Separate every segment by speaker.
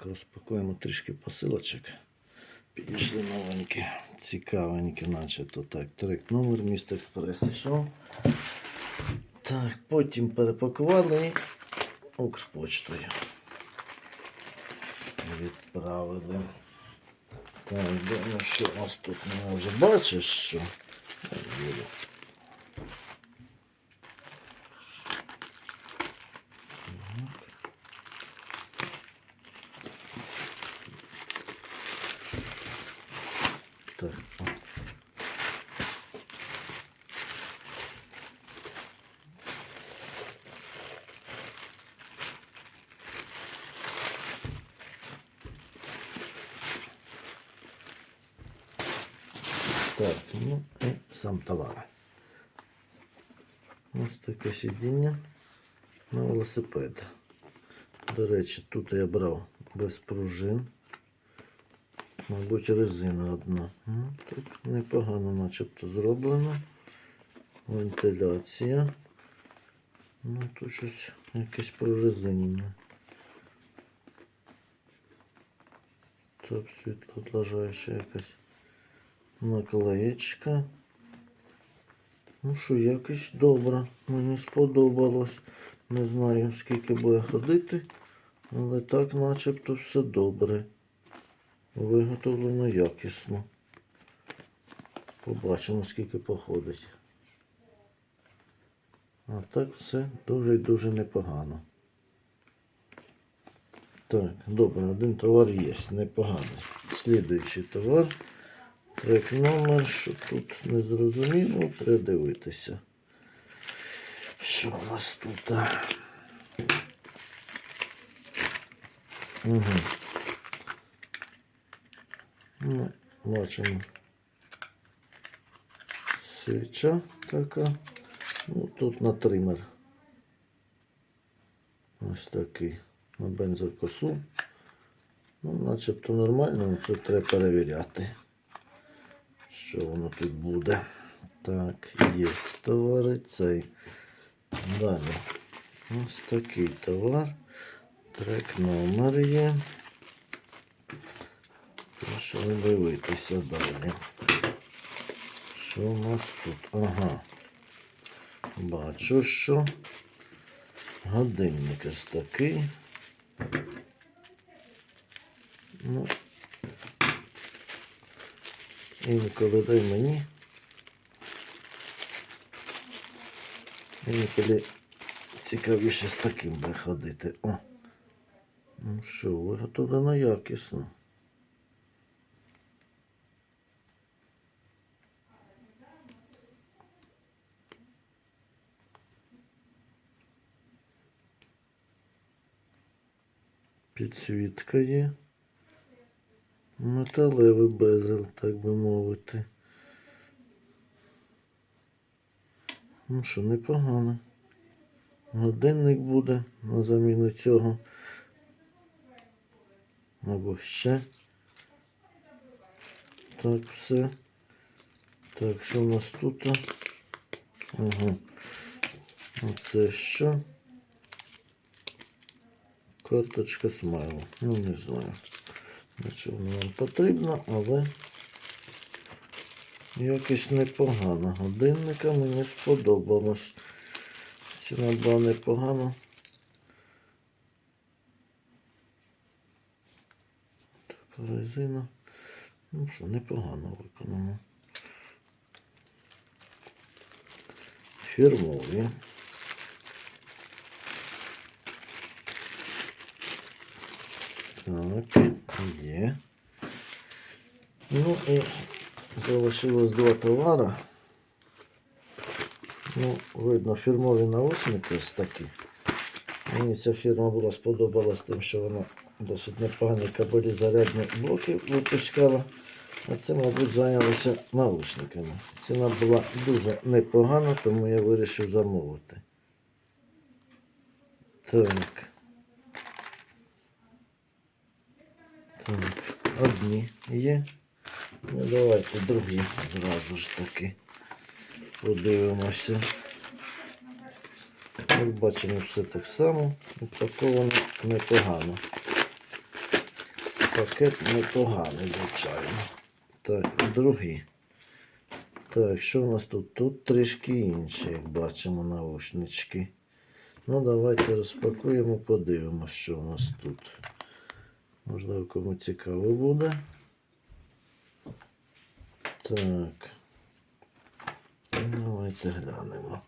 Speaker 1: Так, розпакуємо трішки посилочок. Підійшли новенькі, цікавенькі, начебто так. Трек номер міста Експрес ішов. Так, потім перепакували і Укрпочтою. Відправили. Так, ну що у нас тут? Вже бачиш, що? Так, ну і сам товар. Ось таке сидіння на велосипед. До речі, тут я брав без пружин. Мабуть, резина одна. Ну, тут непогано начебто зроблено. Вентиляція. Ну, тут щось якесь прорезинене. Так, світлоотражаюча якась наклеєчка. Ну що, якось добре. Мені сподобалось. Не знаю, скільки буде ходити, але так начебто все добре. Виготовлено якісно. Побачимо, скільки походить. А так все дуже і дуже непогано. Так, добре, один товар є, непоганий. Слідуючий товар. Трек номер, що тут не зрозуміло, треба дивитися. Що у нас тут? Угу. Ну, бачимо. Свіча така. Ну, тут на тример. Ось такий. На бензокосу. Ну, начебто нормально, але це треба перевіряти. Що воно тут буде? Так, є товари цей. Далі. Ось такий товар. Трек номер є. Прошу дивитися далі. Що у нас тут? Ага. Бачу, що годинник ось такий. Ну, інколи дай мені. Інколи цікавіше з таким буде ходити. О. Ну що, виготовлено якісно. Підсвітка є. Металевий безел, так би мовити. Ну що, непогано. Годинник буде на заміну цього. Або ще. Так, все. Так, що у нас тут? Ага. Оце що? Карточка смайлу. Ну, не знаю. Для чого вона нам потрібно, але якось непогано. Годинника мені сподобалось. Ціна була непогана. Така резина. Ну що, непогано виконано. Фірмові. Так, є. Ну і залишилось два товари. Ну, видно, фірмові наушники ось такі. Мені ця фірма була сподобалась тим, що вона досить непогані кабелі зарядні блоки випускала. А це, мабуть, зайнялися наушниками. Ціна була дуже непогана, тому я вирішив замовити. Так. Так, одні є. Ну давайте другі зразу ж таки подивимося. Як бачимо, все так само упаковано непогано. пакет непоганий, звичайно. Так, другий. Так, що в нас тут? Тут трішки інші, як бачимо, наушнички. Ну, давайте розпакуємо, подивимося, що в нас тут. Можливо, кому цікаво буде. Так. Ну, Давайте глянемо.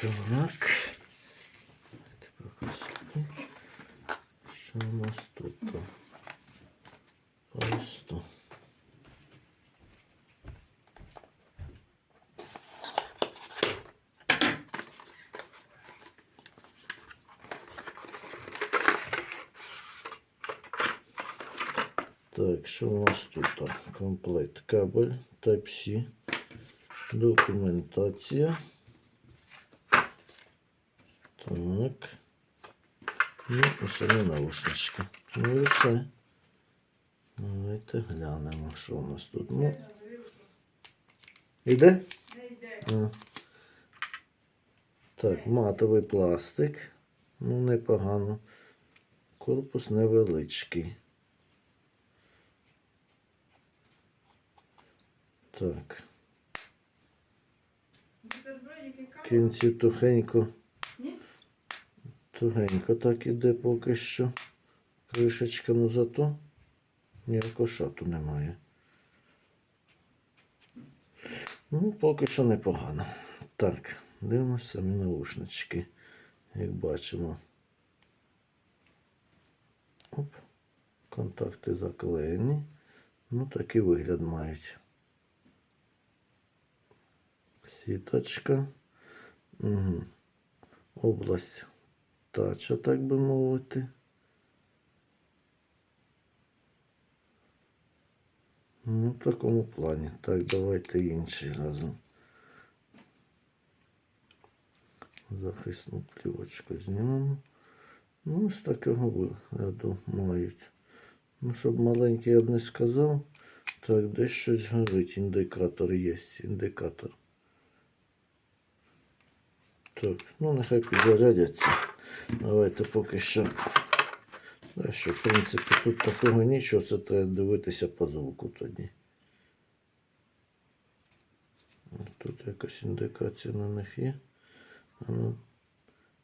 Speaker 1: Так. Що у нас тут? Просто. Так, що у нас тут? Комплект кабель Type-C, документація. Так. Ну, і самі наушнички. Ну і все. Давайте глянемо, що у нас тут. Ну, іде? А. Так, матовий пластик. Ну, непогано. Корпус невеличкий. Так. В кінці тухенько. Тугенько так іде поки що. Кришечка, ну зато ніякого шату немає. Ну, поки що непогано. Так, дивимося самі наушнички. Як бачимо. Оп. Контакти заклеєні. Ну, такий вигляд мають. Сіточка. Угу. Область тача, так би мовити. Ну, в такому плані. Так, давайте інший разом. Захисну плівочку знімемо. Ну, ось такого вигляду мають. Ну, щоб маленький я б не сказав. Так, десь щось горить. Індикатор є. Індикатор. Так, ну нехай підзарядяться. Давайте поки що. Да, що, в принципі, тут такого нічого, це треба дивитися по звуку тоді. Тут якась індикація на них є. Ну,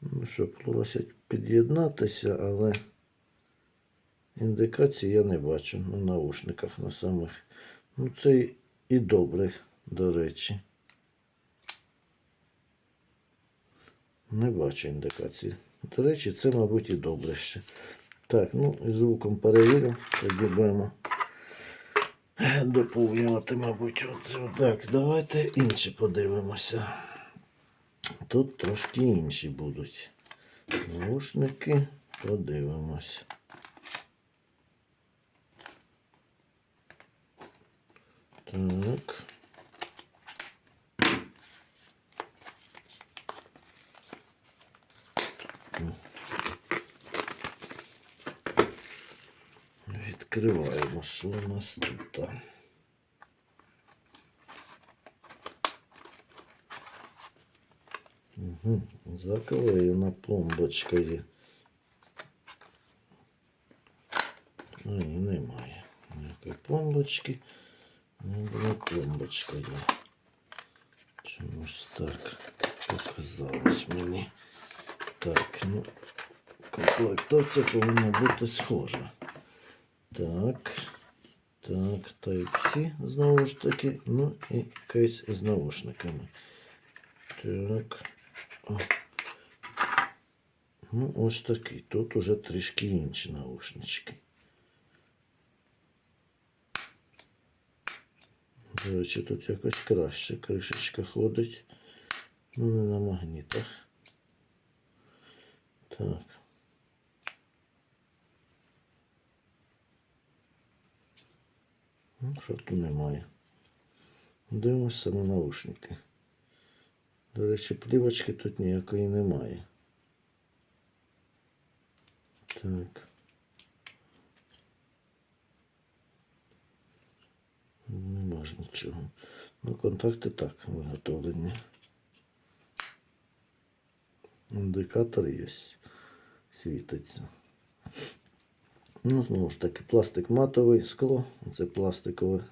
Speaker 1: ну що, просять під'єднатися, але індикації я не бачу на наушниках на самих. Ну, це і добре, до речі. Не бачу індикації. До речі, це, мабуть, і добре ще. Так, ну і звуком перевірю. Тоді будемо доповнювати, мабуть. От, так, давайте інші подивимося. Тут трошки інші будуть. Наушники подивимось. Так. Відкриваємо, що у нас тут. Угу. Заклеєна пломбочка є. Ні, немає. Ніякої пломбочки. Не пломбочка є. Чомусь так показалось мені. Так, ну, комплектація повинна бути схожа. Так. Так, Type-C знову ж таки. Ну і кейс із наушниками. Так. Ну, ось такий. Тут уже трішки інші наушнички. До речі, тут якось краще кришечка ходить. Ну, не на магнітах. Так. Що тут немає. Дивимось саме наушники. До речі, плівочки тут ніякої немає. Так. Нема ж нічого. Ну, контакти так виготовлені. Індикатор є. Світиться. Ну, знову ж таки, пластик матовий, скло. Це пластикове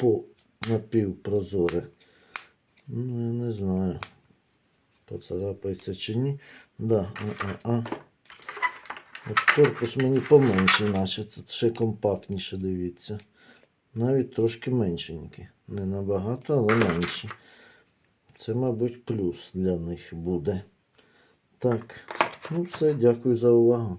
Speaker 1: по напівпрозоре. Ну, я не знаю. Поцарапається чи ні. Да, а, а. От корпус мені поменше, наче. Тут ще компактніше, дивіться. Навіть трошки меншенький. Не набагато, але менші. Це, мабуть, плюс для них буде. Так, ну все, дякую за увагу.